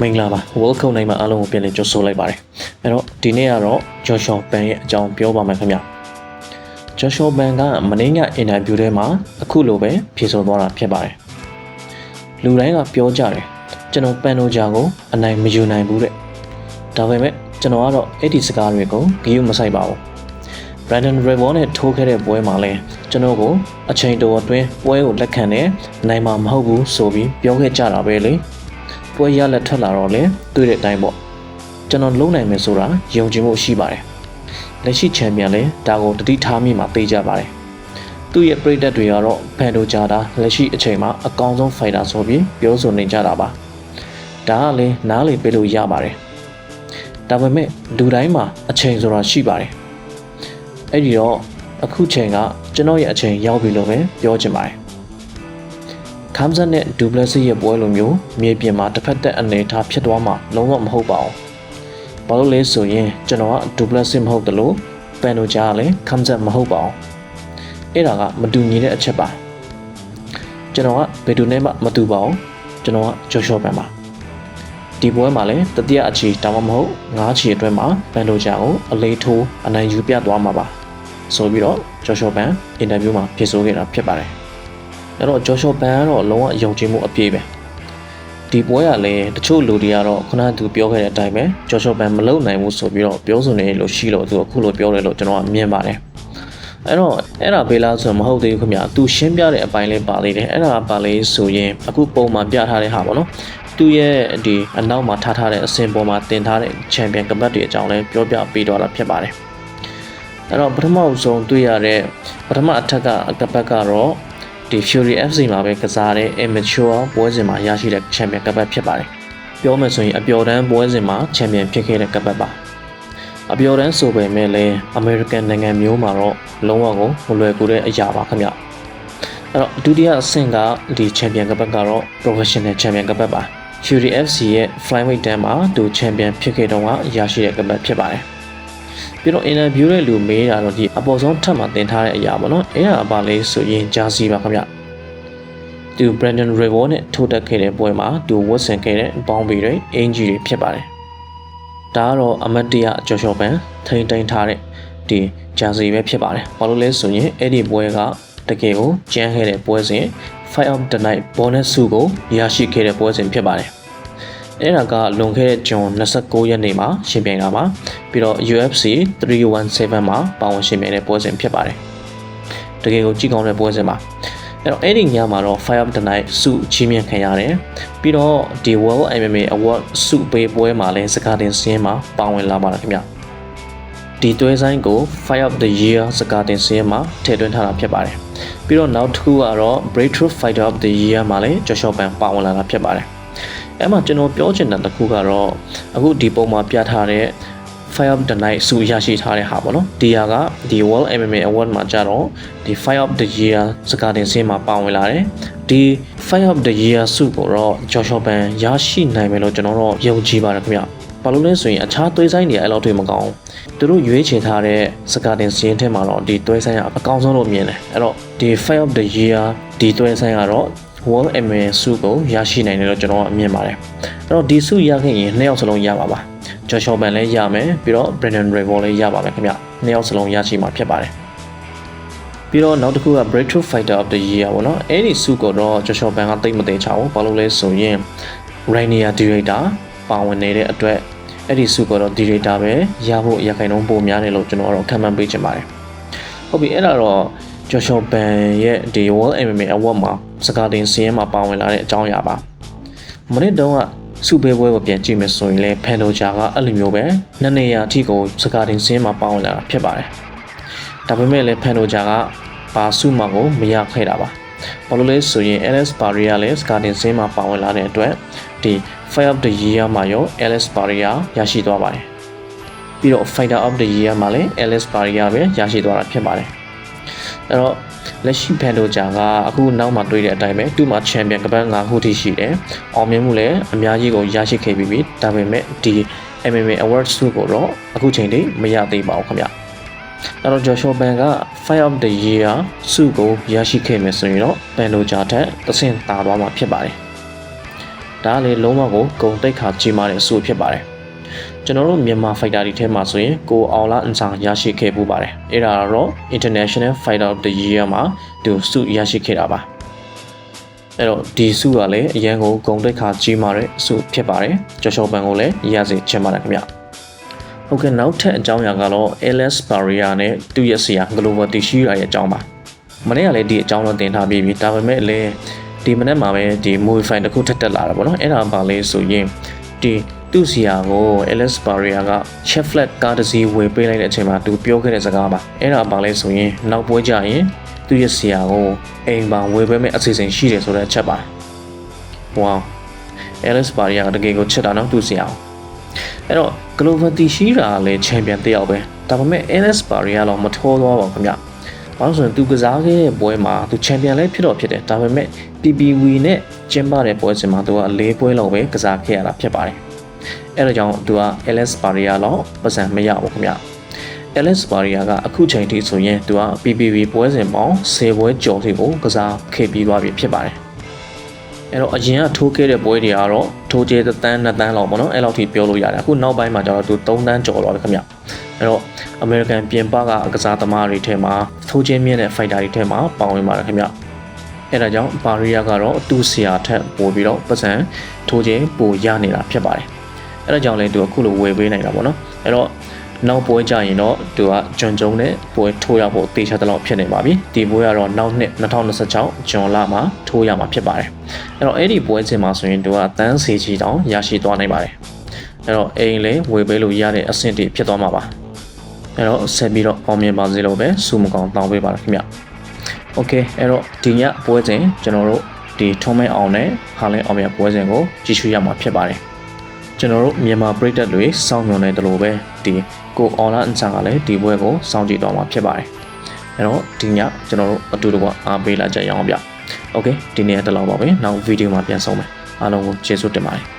မင်္ဂလာပါ World Cup နိုင်မှာအားလုံးကိုပြန်လည်ကြိုဆိုလိုက်ပါတယ်အဲ့တော့ဒီနေ့ကတော့ Joshua Ban ရဲ့အကြောင်းပြောပါမယ်ခင်ဗျ Joshua Ban ကမနေ့ကအင်တာဗျူးထဲမှာအခုလိုပဲဖြေဆိုသွားတာဖြစ်ပါတယ်လူတိုင်းကပြောကြတယ်ကျွန်တော်ပန်နိုဂျာကိုအနိုင်မယူနိုင်ဘူးတဲ့ဒါပေမဲ့ကျွန်တော်ကတော့အဲ့ဒီစကားတွေကိုဂရုမစိုက်ပါဘူး Brandon Revon နဲ့ထိုးခဲ့တဲ့ပွဲမှာလဲကျွန်တော်ကိုအချိန်တော်အတွင်းပွဲကိုလက်ခံတယ်နိုင်မှာမဟုတ်ဘူးဆိုပြီးပြောခဲ့ကြတာပဲလေ ပွဲရလက်ထွက်လာတော့လေတွေ့တဲ့အတိုင်းပေါ့ကျွန်တော်လုံနိုင်မယ်ဆိုတာယုံကြည်မှုရှိပါတယ်လက်ရှိချန်ပီယံလဲဒါကိုတတိထားမိမှာပေးကြပါတယ်သူ့ရဲ့ပရိသတ်တွေကတော့ဖန်ဒိုဂျာတာလက်ရှိအချိန်မှာအကောင်းဆုံးဖိုင်တာဆိုပြီးပြောဆိုနေကြတာပါဒါကလည်းနားလေပေးလို့ရပါတယ်ဒါပေမဲ့လူတိုင်းမှာအချိန်ဆိုတာရှိပါတယ်အဲ့ဒီတော့အခုချိန်ကကျွန်တော်ရဲ့အချိန်ရောက်ပြီလို့ပဲပြောချင်ပါတယ် ခမ်ဇတ်နဲ့ဒူပလက်စီရဲ့ပွဲလိုမျိုးမြေပြင်မှာတစ်ဖက်သက်အနေထားဖြစ်သွားမှာလုံးဝမဟုတ်ပါဘူးဘာလို့လဲဆိုရင်ကျွန်တော်ကဒူပလက်စီမဟုတ်တယ်လို့ပန်နိုဂျာကလည်းခမ်ဇတ်မဟုတ်ပါဘူးအဲ့ဒါကမတူညီတဲ့အချက်ပါကျွန်တော်ကဘယ်သူနဲ့မှမတူပါဘူးကျွန်တော်ကဂျော်ရှော့ပန်ပါဒီပွဲမှာလည်းတတိယအချီတောင်းမမဟုတ်ငါးချီအတွင်းမှာပန်နိုဂျာကိုအလေးထိုးအနိုင်ယူပြသွားမှာပါဆိုပြီးတော့ဂျော်ရှော့ပန်အင်တာဗျူးမှာဖြေဆိုခဲ့တာဖြစ်ပါတယ်။ အဲ့တော့ဂျော်ရှော့ပန်ကတော့လုံးဝယုံကြည်မှုအပြည့်ပဲ။ဒီပွဲကလည်းတချို့လူတွေကတော့ခုနကသူပြောခဲ့တဲ့အတိုင်းပဲဂျော်ရှော့ပန်မလုံနိုင်ဘူးဆိုပြီးတော့ပြောဆိုနေလို့ရှိလို့သူအခုလိုပြောတယ်လို့ကျွန်တော်ကမြင်ပါတယ်။အဲ့တော့အဲ့ဒါဘေးလားဆိုမဟုတ်သေးဘူးခင်ဗျာ။ तू ရှင်းပြတဲ့အပိုင်းလေးပါသေးတယ်။အဲ့ဒါကပါလေးဆိုရင်အခုပုံမှာပြထားတဲ့ဟာပေါ့နော်။သူ့ရဲ့ဒီအနောက်မှာထားထားတဲ့အစင်ပေါ်မှာတင်ထားတဲ့ချန်ပီယံကပတ်တွေအကြောင်းလည်းပြောပြပေးတော့တာဖြစ်ပါတယ်။အဲ့တော့ပထမဆုံးတွေ့ရတဲ့ပထမအထက်ကကပတ်ကတော့ ဒီ Fury FC မှာပဲကစားတဲ့ Amateur ပွဲစဉ်မှာရရှိတဲ့ Champion ကပတ်ဖြစ်ပါတယ်။ပြောမယ်ဆိုရင်အပျော်တန်းပွဲစဉ်မှာ Champion ဖြစ်ခဲ့တဲ့ကပတ်ပါ။အပျော်တန်းဆိုပေမဲ့လည်း American နိုင်ငံမျိုးမှာတော့လုံးဝကိုမလွယ်ကူတဲ့အရာပါခင်ဗျ။အဲ့တော့ဒုတိယအဆင့်ကဒီ Champion ကပတ်ကတော့ Professional Champion ကပတ်ပါ။ Fury FC ရဲ့ Flyweight တန်းမှာသူ Champion ဖြစ်ခဲ့တော့ကရရှိတဲ့ကပတ်ဖြစ်ပါတယ်။ ပြီးတော့ interview တဲ့လူမေးတာတော့ဒီအပေါ်ဆုံးထပ်မှာတင်ထားတဲ့အရာပေါ့နော်အဲ့ဒါဘာလဲဆိုရင်ဂျာစီပါခင်ဗျသူ Brandon Revo နဲ့ထိုးတက်ခဲ့တဲ့ပွဲမှာသူဝတ်ဆင်ခဲ့တဲ့ဘောင်းဘီတွေအင်ဂျီတွေဖြစ်ပါတယ်ဒါကတော့အမတ်တရကြော်ရှော်ပန်ထိန်တိန်ထားတဲ့ဒီဂျာစီပဲဖြစ်ပါတယ်ဘာလို့လဲဆိုရင်အဲ့ဒီပွဲကတကယ်ကိုကျန်းခဲ့တဲ့ပွဲစဉ် Fight of the Night bonus စုကိုရရှိခဲ့တဲ့ပွဲစဉ်ဖြစ်ပါတယ် အဲ့ဒါကလွန်ခဲ့တဲ့ဂျွန်29ရက်နေ့မှာရှင်ပြိုင်တာပါပြီးတော့ UFC 317မှာပါဝင်ရှင်ပြိုင်တဲ့ပွဲစဉ်ဖြစ်ပါတယ်တကယ်ကိုကြည့်ကောင်းတဲ့ပွဲစဉ်ပါအဲ့တော့အဲ့ဒီညမှာတော့ Fire of the Night စုချီးမြှင့်ခံရတယ်ပြီးတော့ဒီ World MMA Award စုပေးပွဲမှာလည်းစကားတင်စင်းမှာပါဝင်လာပါတယ်ခင်ဗျဒီတွဲဆိုင်ကို Fire of the Year စကားတင်စင်းမှာထည့်သွင်းထားတာဖြစ်ပါတယ်ပြီးတော့နောက်တစ်ခုကတော့ Breakthrough Fighter of the Year မှာလည်း Joshua Ban ပါဝင်လာတာဖြစ်ပါတယ် အဲ့မှာကျွန်တော်ပြောချင်တာတစ်ခုကတော့အခုဒီပုံမှာပြထားတဲ့ Fire of the Night စုရရှိထားတဲ့ဟာပေါ့နော်ဒီဟာကဒီ World MMA Award မှာကြတော့ဒီ Fire of the Year စကားတင်စင်းမှာပါဝင်လာတယ်ဒီ Fire of the Year စုကိုတော့ Joshua Ban ရရှိနိုင်မယ်လို့ကျွန်တော်တို့ယုံကြည်ပါတယ်ခင်ဗျဘာလို့လဲဆိုရင်အခြားသွေးဆိုင်တွေအဲ့လောက်တွေမကောင်းသူတို့ရွေးချယ်ထားတဲ့စကားတင်စင်းထဲမှာတော့ဒီသွေးဆိုင်ကအကောင်းဆုံးလို့မြင်တယ်အဲ့တော့ဒီ Fire of the Year ဒီသွေးဆိုင်ကတော့ World MMA စုကိုရရှိနိုင်တယ်လို့ကျွန်တော်ကမြင်ပါတယ်အဲ့တော့ဒီစုရခဲ့ရင်နှစ်ယောက်စလုံးရပါပါဂျော်ရှော်ဘန်လည်းရမယ်ပြီးတော့ Brandon Revo လည်းရပါမယ်ခင်ဗျနှစ်ယောက်စလုံးရရှိမှာဖြစ်ပါတယ်ပြီးတော့နောက်တစ်ခုက Breakthrough Fighter of the Year ပေါ့နော်အဲ့ဒီစုကိုတော့ဂျော်ရှော်ဘန်ကတိတ်မသိချဘူးဘာလို့လဲဆိုရင် Rainier Director ပါဝင်နေတဲ့အတွက်အဲ့ဒီစုကတော့ Director ပဲရဖို့ရခိုင်နှုန်းပိုများတယ်လို့ကျွန်တော်ကတော့ခံမှန်းပေးချင်ပါတယ်ဟုတ်ပြီအဲ့ဒါတော့ ဂျော်ရှော်ဘန်ရဲ့ဒီ World MMA Award မှာစကားတင်စီးရဲမှာပါဝင်လာတဲ့အကြောင်းအရာပါမနေ့တုန်းကစုပေးပွဲကိုပြန်ကြည့်မယ်ဆိုရင်လည်းဖန်ဒိုဂျာကအဲ့လိုမျိုးပဲနှစ်နေရာအထိကိုစကားတင်စီးရဲမှာပါဝင်လာတာဖြစ်ပါတယ်ဒါပေမဲ့လည်းဖန်ဒိုဂျာကပါစုမှာကိုမရခဲ့တာပါဘာလို့လဲဆိုရင် LS Barrier လည်းစကားတင်စင်းမှာပါဝင်လာတဲ့အတွက်ဒီ Fight of the Year မှာရော LS Barrier ရရှိသွားပါတယ်ပြီးတော့ Fighter of the Year မှာလည်း LS Barrier ပဲရရှိသွားတာဖြစ်ပါတယ် အဲ့တော့လက်ရှိဖန်ဒိုဂျာကအခုနောက်မှတွေ့တဲ့အတိုင်းပဲသူ့မှာချန်ပီယံကပတ်၅ခုထိရှိတယ်။အောင်မြင်မှုလည်းအများကြီးကိုရရှိခဲ့ပြီးပြီ။ဒါပေမဲ့ဒီ MMA Awards စုကိုတော့အခုချိန်ထိမရသေးပါဘူးခင်ဗျ။အဲ့တော့ Joshua Ban က Fight of the Year စုကိုရရှိခဲ့မယ်ဆိုရင်တော့ Ban တို့ဂျာထက်တဆင့်တာသွားမှာဖြစ်ပါတယ်။ဒါကလေလုံးဝကိုဂုံတိတ်ခါကြီးမားတဲ့အဆိုဖြစ်ပါတယ် ကျွန်တော်တို့မြန်မာ fighter တွေထဲမှာဆိုရင်ကိုအောင်လာအန်ဆောင်ရရှိခဲ့ပူပါတယ်အဲ့ဒါတော့ International Fighter of the Year မှာသူဆုရရှိခဲ့တာပါအဲ့တော့ဒီဆုကလည်းအရန်ကိုဂုံတိတ်ခါကြီးမားတဲ့အဆုဖြစ်ပါတယ်ကျော်ချောပန်ကိုလည်းရစေချင်ပါတယ်ခင်ဗျဟုတ်ကဲ့နောက်ထပ်အကြောင်းအရာကတော့ LS Barrier နဲ့သူ့ရဲ့ဆရာ Global Tishira ရဲ့အကြောင်းပါမနေ့ကလည်းဒီအကြောင်းတော့တင်ထားပြီးပြီဒါပေမဲ့လည်းဒီမနေ့မှာပဲဒီ movie file တစ်ခုထပ်တက်လာတာပေါ့နော်အဲ့ဒါပါလေဆိုရင်ဒီ သူ့ဆရာကို LS Barrier က Chevrolet ကားတစ်စီးဝယ်ပေးလိုက်တဲ့အချိန်မှာသူပြောခဲ့တဲ့စကားပါအဲ့ဒါပါလေဆိုရင်နောက်ပွဲကြရင်သူ့ရဲ့ဆရာကိုအိမ်ပါဝယ်ပေးမဲ့အစီအစဉ်ရှိတယ်ဆိုတဲ့အချက်ပါဝေါ LS Barrier ကတကယ်ကိုချစ်တာနော်သူ့ဆရာကိုအဲ့တော့ Global Tishira ကလည်းချန်ပီယံတစ်ယောက်ပဲဒါပေမဲ့ LS Barrier တော့မထောသွားပါဘူးခင်ဗျဘာလို့ဆိုရင်သူကစားခဲ့တဲ့ပွဲမှာသူချန်ပီယံလည်းဖြစ်တော့ဖြစ်တယ်ဒါပေမဲ့ PPV နဲ့ကျင်းပတဲ့ပွဲစဉ်မှာသူက၄ပွဲလောက်ပဲကစားခဲ့ရတာဖြစ်ပါတယ် အဲ့ဒါကြောင့်သူက LS Barrier လောက်ပတ်စံမရဘူးခင်ဗျ LS Barrier ကအခုချိန်ထိဆိုရင်သူက PPV ပွဲစဉ်ပေါင်း10ပွဲကျော်ထိကိုကစားခဲ့ပြီးသွားပြီဖြစ်ပါတယ်အဲ့တော့အရင်ကထိုးခဲ့တဲ့ပွဲတွေကတော့ထိုးကျဲတစ်တန်းနှစ်တန်းလောက်ပေါ့နော်အဲ့လောက်ထိပြောလို့ရတယ်အခုနောက်ပိုင်းမှာကျတော့သူ3တန်းကျော်သွားပြီခင်ဗျအဲ့တော့ American ပြင်ပကအကစားသမားတွေထဲမှာထိုးချင်းမြင့်တဲ့ fighter တွေထဲမှာပါဝင်ပါတယ်ခင်ဗျအဲ့ဒါကြောင့်ဘာရီယာကတော့သူ့ဆရာထက်ပိုပြီးတော့ပတ်စံထိုးချင်းပိုရနေတာဖြစ်ပါတယ် အဲ့ဒါကြောင့်လည်းသူအခုလိုဝယ်ပေးနိုင်တာပေါ့နော်အဲ့တော့နောက်ပွဲကြရင်တော့သူကဂျွန်ဂျုံနဲ့ပွဲထိုးရဖို့တေချာတလောက်ဖြစ်နေပါပြီဒီပွဲကတော့နောက်နှစ်2026ဂျွန်လမှာထိုးရမှာဖြစ်ပါတယ်အဲ့တော့အဲ့ဒီပွဲစဉ်မှာဆိုရင်သူကတန်းစီချီတောင်ရရှိသွားနိုင်ပါတယ်အဲ့တော့အိမ်လေးဝယ်ပေးလို့ရတဲ့အဆင့်တွေဖြစ်သွားမှာပါအဲ့တော့ဆက်ပြီးတော့အောင်မြင်ပါစေလို့ပဲဆုမကောင်းတောင်းပေးပါရခင်ဗျโอเคအဲ့တော့ဒီညပွဲစဉ်ကျွန်တော်တို့ဒီထုံးမဲအောင်နဲ့ဟာလင်းအောင်မြပွဲစဉ်ကိုကြည့်ရှုရမှာဖြစ်ပါတယ် ကျွန်တော်တို့မြန်မာပြည်သက်တွေစောင့်မျှော်နေတယ်လို့ပဲဒီကိုအွန်လိုင်းအန်ဆန်ကလည်းဒီပွဲကိုစောင့်ကြည့်တော့မှာဖြစ်ပါတယ်။အဲတော့ဒီညကျွန်တော်တို့အတူတကွအားပေးလာကြရအောင်ဗျ။ Okay ဒီနေ့ကတော့လောက်ပါပဲ။နောက်ဗီဒီယိုမှာပြန်ဆုံမယ်။အားလုံးကိုကျေးဇူးတင်ပါတယ်။